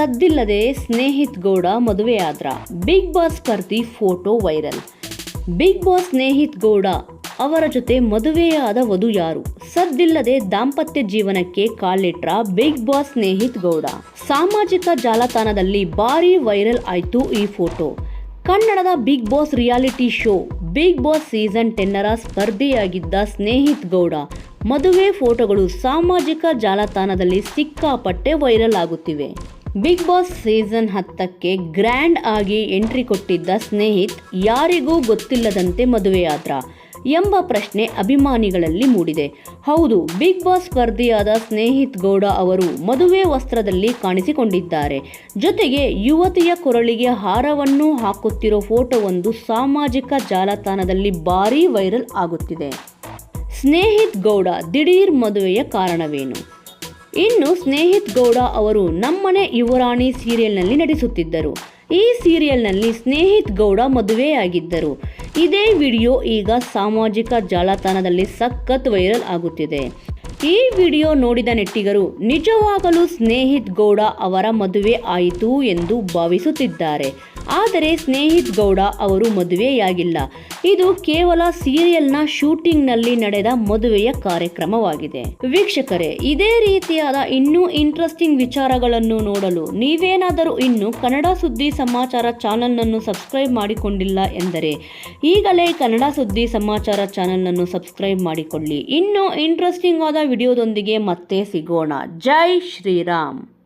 ಸದ್ದಿಲ್ಲದೆ ಸ್ನೇಹಿತ್ ಗೌಡ ಮದುವೆಯಾದ್ರ. Big boss ಸ್ಪರ್ಧಿ photo viral. Big boss Snehith Gowda ಅವರ ಜೊತೆ ಮದುವೆಯಾದ ವಧು ಯಾರು? ಸದ್ದಿಲ್ಲದೆ ದಾಂಪತ್ಯ ಜೀವನಕ್ಕೆ ಕಾಲಿಟ್ರ ಬಿಗ್ ಬಾಸ್ ಸ್ನೇಹಿತ್ ಗೌಡ. ಸಾಮಾಜಿಕ ಜಾಲತಾಣದಲ್ಲಿ ಭಾರಿ ವೈರಲ್ ಆಯ್ತು ಈ ಫೋಟೋ. ಕನ್ನಡದ big boss reality show big boss season ಟೆನ್ನರ ಸ್ಪರ್ಧಿಯಾಗಿದ್ದ ಸ್ನೇಹಿತ್ ಗೌಡ. ಮದುವೆ ಫೋಟೋಗಳು ಸಾಮಾಜಿಕ ಜಾಲತಾಣದಲ್ಲಿ ಸಿಕ್ಕಾಪಟ್ಟೆ ವೈರಲ್ ಆಗುತ್ತಿವೆ. ಬಿಗ್ ಬಾಸ್ ಸೀಸನ್ ಹತ್ತಕ್ಕೆ ಗ್ರ್ಯಾಂಡ್ ಆಗಿ ಎಂಟ್ರಿ ಕೊಟ್ಟಿದ್ದ ಸ್ನೇಹಿತ್ ಯಾರಿಗೂ ಗೊತ್ತಿಲ್ಲದಂತೆ ಮದುವೆಯಾದ್ರ ಎಂಬ ಪ್ರಶ್ನೆ ಅಭಿಮಾನಿಗಳಲ್ಲಿ ಮೂಡಿದೆ. ಹೌದು, ಬಿಗ್ ಬಾಸ್ ಸ್ಪರ್ಧಿಯಾದ ಸ್ನೇಹಿತ್ ಗೌಡ ಅವರು ಮದುವೆ ವಸ್ತ್ರದಲ್ಲಿ ಕಾಣಿಸಿಕೊಂಡಿದ್ದಾರೆ. ಜೊತೆಗೆ ಯುವತಿಯ ಕೊರಳಿಗೆ ಹಾರವನ್ನು ಹಾಕುತ್ತಿರೋ ಫೋಟೋವೊಂದು ಸಾಮಾಜಿಕ ಜಾಲತಾಣದಲ್ಲಿ ಭಾರೀ ವೈರಲ್ ಆಗುತ್ತಿದೆ. ಸ್ನೇಹಿತ್ ಗೌಡ ದಿಢೀರ್ ಮದುವೆಯ ಕಾರಣವೇನು? ಇನ್ನು ಸ್ನೇಹಿತ್ ಗೌಡ ಅವರು ನಮ್ಮನೆ ಯುವರಾಣಿ ಸೀರಿಯಲ್ನಲ್ಲಿ ನಟಿಸುತ್ತಿದ್ದರು. ಈ ಸೀರಿಯಲ್ನಲ್ಲಿ ಸ್ನೇಹಿತ್ ಗೌಡ ಮದುವೆಯಾಗಿದ್ದರು. ಇದೇ ವಿಡಿಯೋ ಈಗ ಸಾಮಾಜಿಕ ಜಾಲತಾಣದಲ್ಲಿ ಸಖತ್ ವೈರಲ್ ಆಗುತ್ತಿದೆ. ಈ ವಿಡಿಯೋ ನೋಡಿದ ನೆಟ್ಟಿಗರು ನಿಜವಾಗಲೂ ಸ್ನೇಹಿತ್ ಗೌಡ ಅವರ ಮದುವೆ ಆಯಿತು ಎಂದು ಭಾವಿಸುತ್ತಿದ್ದಾರೆ. ಆದರೆ ಸ್ನೇಹಿತ್ ಗೌಡ ಅವರು ಮದುವೆಯಾಗಿಲ್ಲ. ಇದು ಕೇವಲ ಸೀರಿಯಲ್ನ ಶೂಟಿಂಗ್ನಲ್ಲಿ ನಡೆದ ಮದುವೆಯ ಕಾರ್ಯಕ್ರಮವಾಗಿದೆ. ವೀಕ್ಷಕರೇ, ಇದೇ ರೀತಿಯಾದ ಇನ್ನೂ ಇಂಟ್ರೆಸ್ಟಿಂಗ್ ವಿಚಾರಗಳನ್ನು ನೋಡಲು ನೀವೇನಾದರೂ ಇನ್ನು ಕನ್ನಡ ಸುದ್ದಿ ಸಮಾಚಾರ ಚಾನಲ್ನನ್ನು ಸಬ್ಸ್ಕ್ರೈಬ್ ಮಾಡಿಕೊಂಡಿಲ್ಲ ಎಂದರೆ ಈಗಲೇ ಕನ್ನಡ ಸುದ್ದಿ ಸಮಾಚಾರ ಚಾನಲ್ನನ್ನು ಸಬ್ಸ್ಕ್ರೈಬ್ ಮಾಡಿಕೊಳ್ಳಿ. ಇನ್ನೂ ಇಂಟ್ರೆಸ್ಟಿಂಗ್ ಆದ ವಿಡಿಯೋದೊಂದಿಗೆ ಮತ್ತೆ ಸಿಗೋಣ. ಜೈ ಶ್ರೀರಾಮ್.